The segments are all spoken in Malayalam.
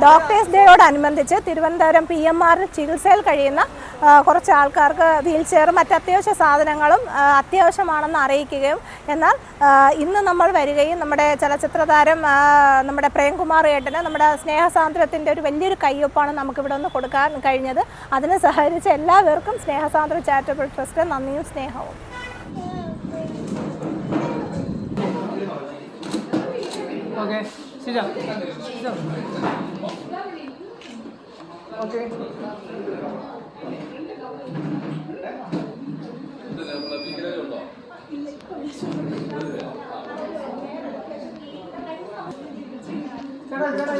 ഡോക്ടേഴ്സ് ഡേയോടനുബന്ധിച്ച് തിരുവനന്തപുരം പി എം ആറിൽ ചികിത്സയിൽ കഴിയുന്ന കുറച്ച് ആൾക്കാർക്ക് വീൽ ചെയറും മറ്റ് അത്യാവശ്യ സാധനങ്ങളും അത്യാവശ്യമാണെന്ന് അറിയിക്കുകയും എന്നാൽ ഇന്ന് നമ്മൾ വരികയും നമ്മുടെ ചലച്ചിത്ര താരം നമ്മുടെ പ്രേംകുമാർ ഏട്ടന് നമ്മുടെ സ്നേഹസാന്ദ്രത്തിന്റെ ഒരു വലിയൊരു കയ്യൊപ്പാണ് നമുക്കിവിടെ ഒന്ന് കൊടുക്കാൻ കഴിഞ്ഞത്. അതിന് സഹകരിച്ച എല്ലാവർക്കും സ്നേഹസാന്ദ്ര ചാരിറ്റബിൾ ട്രസ്റ്റ് നന്ദിയും സ്നേഹവും. ഓക്കെ ശരി ഓക്കെ. ചേട്ടാ ചേട്ടാ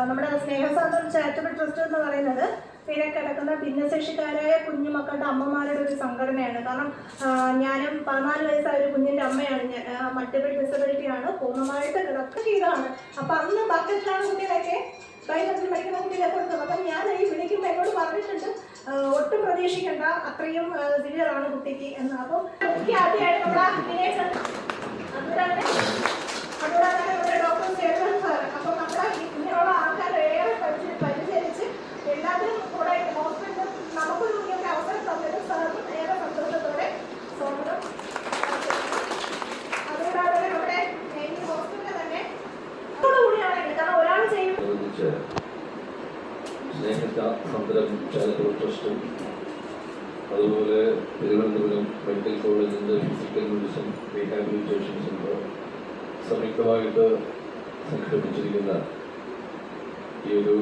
നമ്മുടെ സ്നേഹസാധനം ചാരിറ്റബിൾ ട്രസ്റ്റ് എന്ന് പറയുന്നത് പിന്നെ കിടക്കുന്ന ഭിന്നശേഷിക്കാരായ കുഞ്ഞുമക്കളുടെ അമ്മമാരുടെ ഒരു സംഘടനയാണ്. കാരണം ഞാനും പതിനാല് വയസ്സായ ഒരു കുഞ്ഞിന്റെ അമ്മയാണ് ഞാൻ. മൾട്ടിപ്പിൾ ഡിസബിലിറ്റി ആണ് പൂർണമായിട്ട് കിടക്ക ചെയ്തതാണ്. അപ്പൊ അന്ന് ബക്കറ്റിലാണ് കുട്ടികളൊക്കെ വൈകുന്നേരത്തിൽ പഠിക്കുന്ന കുട്ടികളെ കൊടുത്തത്. അപ്പം ഞാൻ ഈ വിളിക്കുമ്പോൾ എന്നോട് പറഞ്ഞിട്ടുണ്ട് ഒട്ടും പ്രതീക്ഷിക്കേണ്ട. അത്രയും സിവിയർ ആണ് കുട്ടിക്ക് എന്ന്. അപ്പം ആദ്യമായിട്ട് നമ്മുടെ സ്നേഹിത സന്ദ്രം ചാരിറ്റബിൾ ട്രസ്റ്റും അതുപോലെ തിരുവനന്തപുരം മെഡിക്കൽ കോളേജിന്റെ ഫിസിക്കൽ മെഡിസിൻ റീഹാബിലിറ്റേഷൻ സെന്റർ സംയുക്തമായിട്ട് സംഘടിപ്പിച്ചിരിക്കുന്ന ഈ ഒരു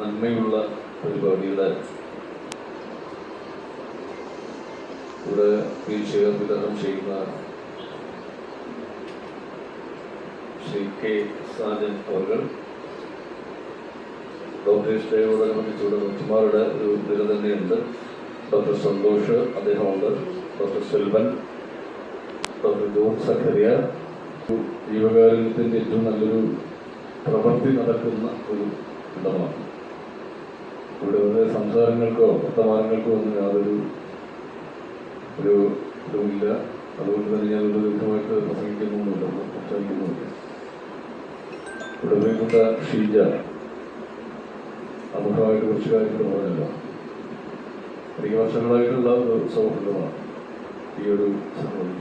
നന്മയുള്ള പരിപാടിയുടെ ഇവിടെ വീൽ വിതരണം ചെയ്യുന്ന ശ്രീ കെ സാജൻ അവർ ഡോക്ടേഴ്സ് ഡോക്ടർമാരുടെ ഒരു നില തന്നെയുണ്ട്. Doctor Santhosh അദ്ദേഹമുണ്ട്. Doctor Selvan doctor John Zachariah ജീവകാരുണ്യത്തിന്റെ ഏറ്റവും നല്ലൊരു പ്രവൃത്തി നടക്കുന്ന ഒരു ഇടമാണ്. ഇവിടെ ഒരു സംസാരങ്ങൾക്കോ വർത്തമാനങ്ങൾക്കോ ഒന്നും യാതൊരു ഒരു ഇതുമില്ല. അതുകൊണ്ട് തന്നെ ഞാൻ ഇവിടെ വ്യക്തമായിട്ട് പ്രസംഗിക്കുന്നുമില്ല. സംസാരിക്കുന്നുമില്ല ഇവിടെ പ്രിയപ്പെട്ട ഷീജ അമുഖമായിട്ട് കുറച്ച് കാര്യങ്ങൾ പറഞ്ഞല്ലോ എനിക്ക് വർഷങ്ങളായിട്ടുള്ള ഒരു സൗഹൃദമാണ് ഈ ഒരു സംഭവം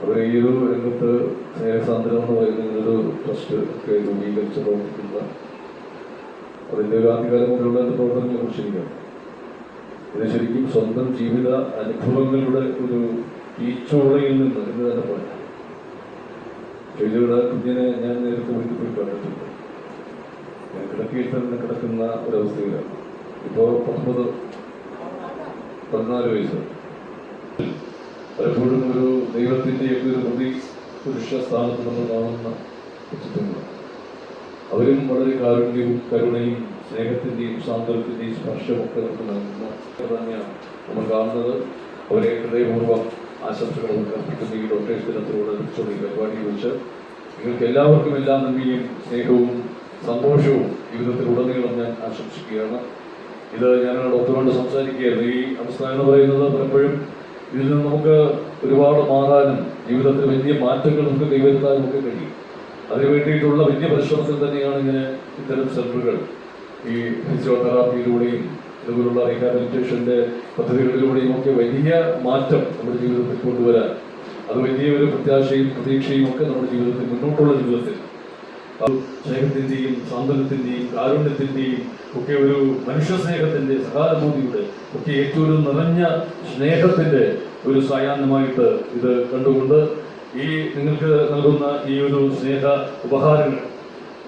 അവർ ഈ ഒരു രംഗത്ത് സ്നേഹസാന്ദ്രം എന്ന് പറയുന്ന ഒരു ട്രസ്റ്റ് ഒക്കെ രൂപീകരിച്ച് പ്രവർത്തിക്കുന്ന അതിന്റെ ഒരു ആദ്യകാലം മുതലുള്ള എന്റെ പ്രവർത്തനങ്ങളെ കുറിച്ച് ഇത് ശരിക്കും സ്വന്തം ജീവിത അനുഭവങ്ങളുടെ ഒരു ഈച്ചോളയിൽ നിന്ന് എന്ന് തന്നെ പറയാം ഷൈജയുടെ കുഞ്ഞിനെ ഞാൻ നേരത്തെ വീട്ടിൽ പോയി കണ്ടിട്ടുണ്ട്. കിടക്കയിൽ കിടക്കുന്ന ഒരവസ്ഥയിലാണ്. ഇപ്പോൾ പത്തൊമ്പത് പതിനാല് വയസ്സ്. പലപ്പോഴും ഒരു ദൈവത്തിന്റെയൊക്കെ ഒരു പ്രതി പുരുഷ സ്ഥാനത്ത് നമ്മൾ കാണുന്ന ചിത്രങ്ങൾ അവരും വളരെ കാരുണ്യവും കരുണയും സ്നേഹത്തിന്റെയും സാന്ത്വനത്തിന്റെയും സ്പർശമൊക്കെ നമുക്ക് നൽകുന്ന തന്നെയാണ് നമ്മൾ കാണുന്നത്. അവരെ ഹൃദയപൂർവം ആശംസകൾ നമുക്ക് അർപ്പിക്കുന്ന ഈ ഡോക്ടേഴ്സ് ദിനത്തോട് അനുസരിച്ചുള്ള ഈ പരിപാടി കുറിച്ച് നിങ്ങൾക്ക് എല്ലാവർക്കും എല്ലാം നന്ദിയും സ്നേഹവും സന്തോഷവും ജീവിതത്തിലുടനീളം ഞാൻ ആശംസിക്കുകയാണ്. ഇത് ഞാൻ ഡോക്ടറുമായിട്ട് സംസാരിക്കുകയായിരുന്നു. ഈ അവസ്ഥ എന്ന് പറയുന്നത് പലപ്പോഴും ഇതിൽ നിന്ന് നമുക്ക് ഒരുപാട് മാറാനും ജീവിതത്തിൽ വലിയ മാറ്റങ്ങൾ നമുക്ക് കൈവരുത്താനും ഒക്കെ കഴിയും. അതിനു വേണ്ടിയിട്ടുള്ള വലിയ പരിശ്രമത്തിൽ തന്നെയാണ് ഇങ്ങനെ ഇത്തരം സെന്ററുകൾ. ഈ ഫിസിയോതെറാപ്പിയിലൂടെയും ഇതുപോലുള്ള റീഹാബിലിറ്റേഷന്റെ പദ്ധതികളിലൂടെയും ഒക്കെ വലിയ മാറ്റം നമ്മുടെ ജീവിതത്തിൽ കൊണ്ടുവരാൻ അത് വലിയ ഒരു പ്രത്യാശയും പ്രതീക്ഷയും ഒക്കെ നമ്മുടെ ജീവിതത്തിൽ മുന്നോട്ടുള്ള ജീവിതത്തിൽ സ്നേഹത്തിന്റെയും സാന്ത്വനത്തിന്റെയും കാരുണ്യത്തിന്റെയും ഒക്കെ ഒരു മനുഷ്യ സ്നേഹത്തിന്റെ സഹാനുഭൂതിയുടെ ഒക്കെ ഏറ്റവും നിറഞ്ഞ സ്നേഹത്തിന്റെ ഒരു സായാഹ്നമായിട്ട് ഇത് കണ്ടുകൊണ്ട് ഈ നിങ്ങൾക്ക് നൽകുന്ന ഈ ഒരു സ്നേഹ ഉപഹാരങ്ങൾ.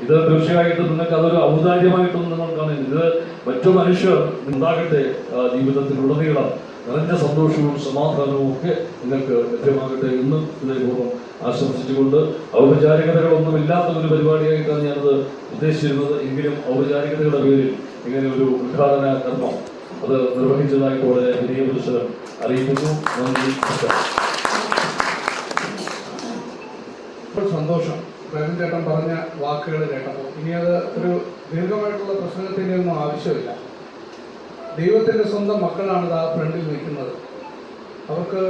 ഇത് തീർച്ചയായിട്ടും നിങ്ങൾക്ക് അതൊരു ഔദാര്യമായിട്ടൊന്നും നിങ്ങൾ കാണുന്നു ഇത് മറ്റു മനുഷ്യർ ഉണ്ടാകട്ടെ ജീവിതത്തിലുടനീളം നിറഞ്ഞ സന്തോഷവും സമാധാനവും ഒക്കെ നിങ്ങൾക്ക് ലഭ്യമാകട്ടെ എന്നും ഹൃദയപൂർവം ആശംസിച്ചുകൊണ്ട് ഔപചാരികതകളൊന്നും ഇല്ലാത്ത ഒരു പരിപാടിയായിട്ടാണ് ഞാനത് ഉദ്ദേശിച്ചിരുന്നത്. എങ്കിലും ഔപചാരികതയുടെ പേരിൽ ഇങ്ങനെ ഒരു ഉദ്ഘാടന കർമ്മം അത് നിർവഹിച്ചതായിട്ട് വളരെ വലിയ പുരുഷനം അറിയിക്കുന്നു. നന്ദി. സന്തോഷം. പ്രേമൻ ചേട്ടൻ പറഞ്ഞ വാക്കുകൾ കേട്ടപ്പോൾ. ഇനി അത് ഒരു ദീർഘമായിട്ടുള്ള പ്രസംഗത്തിന്റെ ഒന്നും ആവശ്യമില്ല. ദൈവത്തിന്റെ സ്വന്തം മക്കളാണ് ആ ഫ്രണ്ടിൽ നിൽക്കുന്നത്. അവർക്ക്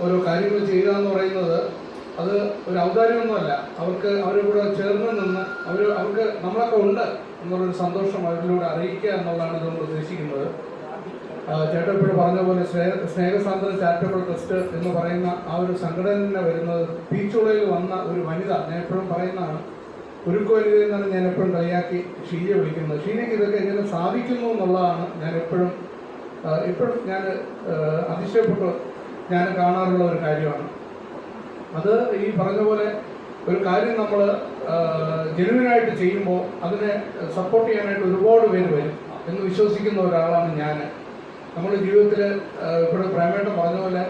ഓരോ കാര്യങ്ങൾ ചെയ്യുക എന്ന് പറയുന്നത് അത് ഒരു ഔദാര്യമൊന്നുമല്ല. അവർക്ക് അവരുടെ കൂടെ ചേർന്ന് നിന്ന് അവർ അവർക്ക് നമ്മളൊക്കെ ഉണ്ട് എന്നുള്ളൊരു സന്തോഷം അവരിലൂടെ അറിയിക്കുക എന്നുള്ളതാണ് ഇതുകൊണ്ട് ഉദ്ദേശിക്കുന്നത്. ചേട്ടൻ പറഞ്ഞ പോലെ സ്നേഹ സ്നേഹസാന്ദ്ര ചാരിറ്റബിൾ ട്രസ്റ്റ് എന്ന് പറയുന്ന ആ ഒരു സംഘടന വരുന്നത് പീച്ചുളയിൽ വന്ന ഒരു വനിത. ഞാൻ എപ്പോഴും പറയുന്നതാണ് ഉരുക്കു വനിത എന്നാണ് ഞാൻ എപ്പോഴും കളിയാക്കി ഷീയെ വിളിക്കുന്നത്. ഷീനയ്ക്ക് ഇതൊക്കെ എങ്ങനെ സാധിക്കുന്നു എന്നുള്ളതാണ് ഞാൻ എപ്പോഴും എപ്പോഴും ഞാൻ അതിശയപ്പെട്ട് ഞാൻ കാണാറുള്ള ഒരു കാര്യമാണ്. അത് ഈ പറഞ്ഞ പോലെ ഒരു കാര്യം നമ്മൾ ജെനുവിനായിട്ട് ചെയ്യുമ്പോൾ അതിനെ സപ്പോർട്ട് ചെയ്യാനായിട്ട് ഒരുപാട് പേര് വരും എന്ന് വിശ്വസിക്കുന്ന ഒരാളാണ് ഞാൻ നമ്മുടെ ജീവിതത്തിൽ ഇവിടെ പ്രേമേട്ടം പറഞ്ഞ പോലെ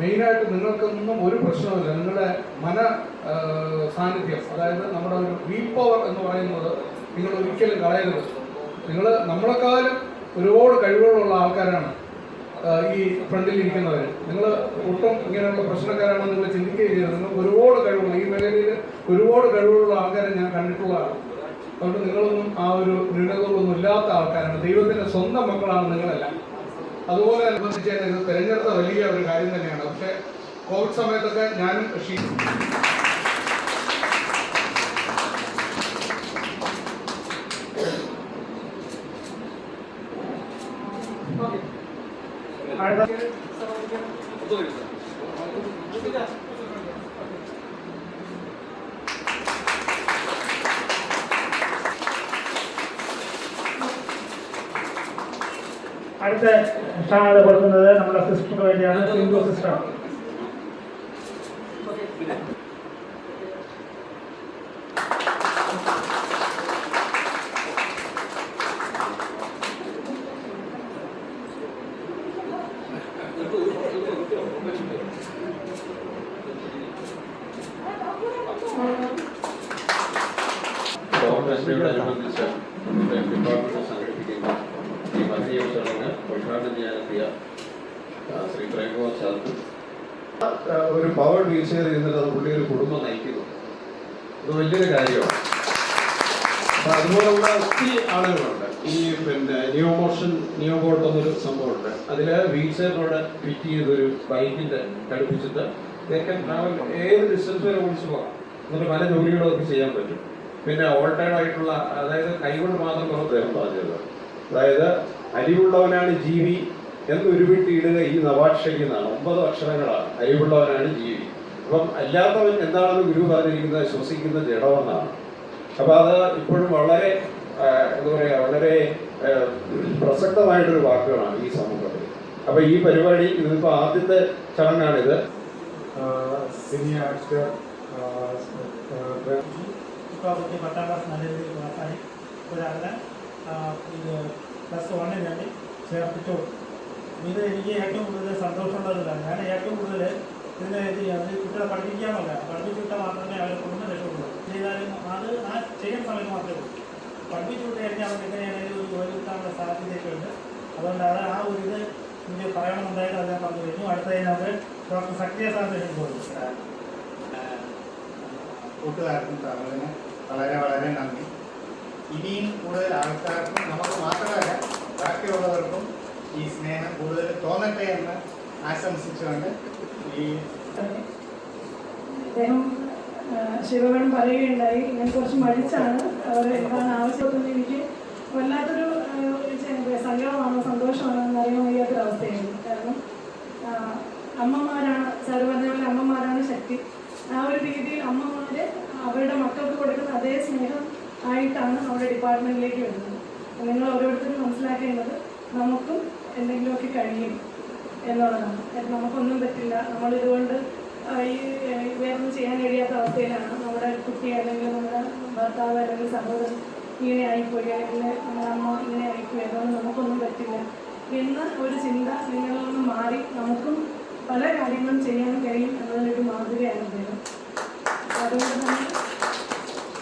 മെയിനായിട്ട് നിങ്ങൾക്കൊന്നും ഒരു പ്രശ്നമില്ല നിങ്ങളുടെ മന സാന്നിധ്യം അതായത് നമ്മുടെ ഒരു വീ പവർ എന്ന് പറയുന്നത് നിങ്ങൾ ഒരിക്കലും കളയരുത്. നിങ്ങൾ നമ്മളെക്കാളും ഒരുപാട് കഴിവുകളുള്ള ആൾക്കാരാണ്. ഈ ഫ്രണ്ടിൽ ഇരിക്കുന്നവർ നിങ്ങൾ ഒട്ടും ഇങ്ങനെയുള്ള പ്രശ്നക്കാരാണെന്ന് നിങ്ങൾ ചിന്തിക്കുകയും നിങ്ങൾ ഒരുപാട് കഴിവുള്ള ഈ മേഖലയിൽ ഒരുപാട് കഴിവുള്ള ആൾക്കാരെ ഞാൻ കണ്ടിട്ടുള്ളതാണ്. അതുകൊണ്ട് നിങ്ങളൊന്നും ആ ഒരു ന്യൂനതകളൊന്നും ഇല്ലാത്ത ആൾക്കാരാണ്. ദൈവത്തിന്റെ സ്വന്തം മക്കളാണ് നിങ്ങളെല്ലാം. അതുപോലെ അനുബന്ധിച്ച് ഇത് തിരഞ്ഞെടുത്ത വലിയ ഒരു കാര്യം തന്നെയാണ്. പക്ഷെ കോവിഡ് സമയത്തൊക്കെ ഞാനും ഷീ അടുത്ത സ്ഥാനത്ത് കൊടുക്കുന്നത് നമ്മുടെ സിസ്റ്റർക്ക് വേണ്ടിയാണ് സിന്ധു സിസ്റ്റർ ഒരു പവർ വീൽ ചെയർ ഇരുന്നിട്ട് അത് പുള്ളി ഒരു കുടുംബം നയിക്കുന്നു. അത് വലിയൊരു കാര്യമാണ്. അപ്പൊ ഒത്തിരി ആളുകളുണ്ട്. ഈ പിന്നെ ന്യൂ മോഷൻ ന്യൂ ബോട്ട് എന്നൊരു സംഭവമുണ്ട്. അതിൽ വീൽ ചെയറിനോട് ഫിറ്റ് ചെയ്തൊരു ബൈക്കിന്റെ ഘടിപ്പിച്ചിട്ട് ഏത് ഡിസ്റ്റൻസ് വരെ ഓടിച്ചു പോകാം. എന്നിട്ട് പല ജോലികളും ഒക്കെ ചെയ്യാൻ പറ്റും. പിന്നെ ഓൾട്ടേഡ് ആയിട്ടുള്ള അതായത് കൈകൊണ്ട് മാത്രം അദ്ദേഹം പറഞ്ഞത്. അതായത് അരിവുള്ളവനാണ് ജീവി എന്ന് ഉരുവിട്ടിയിടുക ഈ നവാക്ഷയ്ക്ക് എന്നാണ്. ഒമ്പത് അക്ഷരങ്ങളാണ്. അരിവുള്ളവനാണ് ജീവി. അപ്പം അല്ലാത്തവൻ എന്താണെന്ന് ഗുരു പറഞ്ഞിരിക്കുന്നത് ശ്വസിക്കുന്ന ജഡമെന്നാണ്. അപ്പം അത് ഇപ്പോഴും വളരെ എന്താ പറയുക വളരെ പ്രസക്തമായിട്ടൊരു വാക്കുകളാണ് ഈ സമൂഹത്തിൽ. അപ്പം ഈ പരിപാടി ഇതിപ്പോൾ ആദ്യത്തെ ചടങ്ങാണിത്. ആർട്സ് ഇപ്പോൾ അവർക്ക് പത്താം ക്ലാസ് നല്ല രീതിയിൽ പാസ്സായി ഒരാളെ ഇത് പ്ലസ് വണ്ണിന് വേണ്ടി ചേർപ്പിച്ചു ഇത് എനിക്ക് ഏറ്റവും കൂടുതൽ സന്തോഷമുള്ളതല്ല ഞാൻ ഏറ്റവും കൂടുതൽ ഇതിനെ ഇത് അത് കുട്ടികളെ പഠിപ്പിക്കാമല്ല. പഠിപ്പിച്ചു വിട്ടാൽ മാത്രമേ അവരെ കുടുംബം രക്ഷപ്പെടുള്ളൂ. ചെയ്താലും അത് ആ ചെയ്യുന്ന സമയത്ത് മാത്രമേ പഠിപ്പിച്ചു വിട്ട് കഴിഞ്ഞാൽ അവർക്ക് എങ്ങനെയാണെങ്കിലും ഒരു ജോലി കിട്ടാനുള്ള സാധ്യതയൊക്കെ ഉണ്ട് അതുകൊണ്ട് അത് ആ ഒരു ഇത് എനിക്ക് പറയണമെന്നുണ്ടായിട്ട് അത് ഞാൻ പറഞ്ഞു. കഴിഞ്ഞു അടുത്തതിനകത്ത് ഡോക്ടർ സക്രിയ സാറിന് പോകും കൂട്ടുകാർക്കും തമിഴിന് വളരെ വളരെ നന്ദി. ഇനിയും കൂടുതൽ ആൾക്കാർക്കും നമുക്ക് മാത്രമല്ല ബാക്കിയുള്ളവർക്കും ഈ സ്നേഹം കൂടുതൽ തോന്നട്ടെ എന്ന് ആശംസിച്ചുകൊണ്ട് ഈ അദ്ദേഹം ആ, ശിവഗണം പറയുകയുണ്ടായി. ഞാൻ കുറച്ച് മടിച്ചാണ് അവർ എന്താണ് ആവശ്യമെന്ന് എനിക്ക് വല്ലാത്തൊരു സങ്കടമാണോ സന്തോഷമാണോ എന്നറിയാൻ വയ്യാത്തൊരവസ്ഥയായിരുന്നു. കാരണം അമ്മമാരാണ് സാറ് പറഞ്ഞ പോലെ അമ്മമാരാണ് ശക്തി. ആ ഒരു രീതിയിൽ അമ്മമാര് അവരുടെ മക്കൾക്ക് കൊടുക്കുന്ന അതേ സ്നേഹം ആയിട്ടാണ് നമ്മുടെ ഡിപ്പാർട്ട്മെന്റിലേക്ക് വരുന്നത്. നിങ്ങൾ ഓരോരുത്തരും മനസ്സിലാക്കേണ്ടത് നമുക്കും എന്തെങ്കിലുമൊക്കെ കഴിയും എന്നുള്ളതാണ്. നമുക്കൊന്നും പറ്റില്ല. നമ്മളിതുകൊണ്ട് ഇതുകൊണ്ട് ഈ വേറൊന്നും ചെയ്യാൻ കഴിയാത്ത അവസ്ഥയിലാണ്. നമ്മുടെ കുട്ടി അല്ലെങ്കിൽ നമ്മുടെ ഭർത്താവ് അല്ലെങ്കിൽ സഹോദരൻ ഇങ്ങനെ ആയിപ്പോയി. അല്ലെങ്കിൽ നമ്മുടെ അമ്മ ഇങ്ങനെ ആയിപ്പോയി. അതുകൊണ്ട് നമുക്കൊന്നും പറ്റില്ല. എന്ന ഒരു ചിന്ത നിങ്ങളിൽ നിന്ന് മാറി നമുക്കും പല കാര്യങ്ങളും ചെയ്യാൻ കഴിയും എന്നതിനൊരു മാതൃകയാണ് അദ്ദേഹം. അതുകൊണ്ട് തന്നെ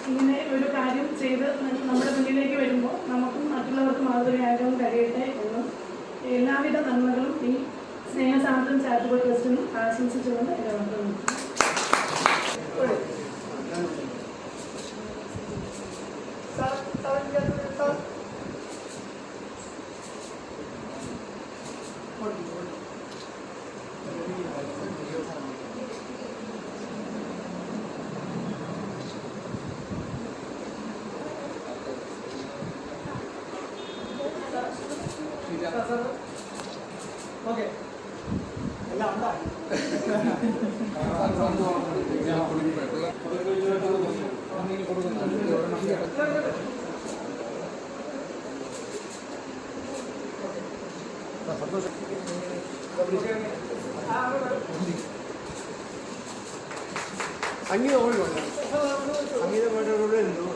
ഇങ്ങനെ ഒരു കാര്യം ചെയ്ത് നമ്മുടെ മുന്നിലേക്ക് വരുമ്പോൾ നമുക്കും മറ്റുള്ളവർക്ക് മാതൃകയാകാൻ കഴിയട്ടെ എന്നും എല്ലാവിധ നന്മകളും ഈ സ്നേഹസാന്ദ്രം ചാറ്റുപോയി ട്രസ്റ്റിനും ആശംസിച്ചുകൊണ്ട് എന്റെ വാക്കുകൾ നിർത്തുന്നു. അങ്ങീത പോയിട്ടുണ്ട് അങ്ങീത പോയിട്ട്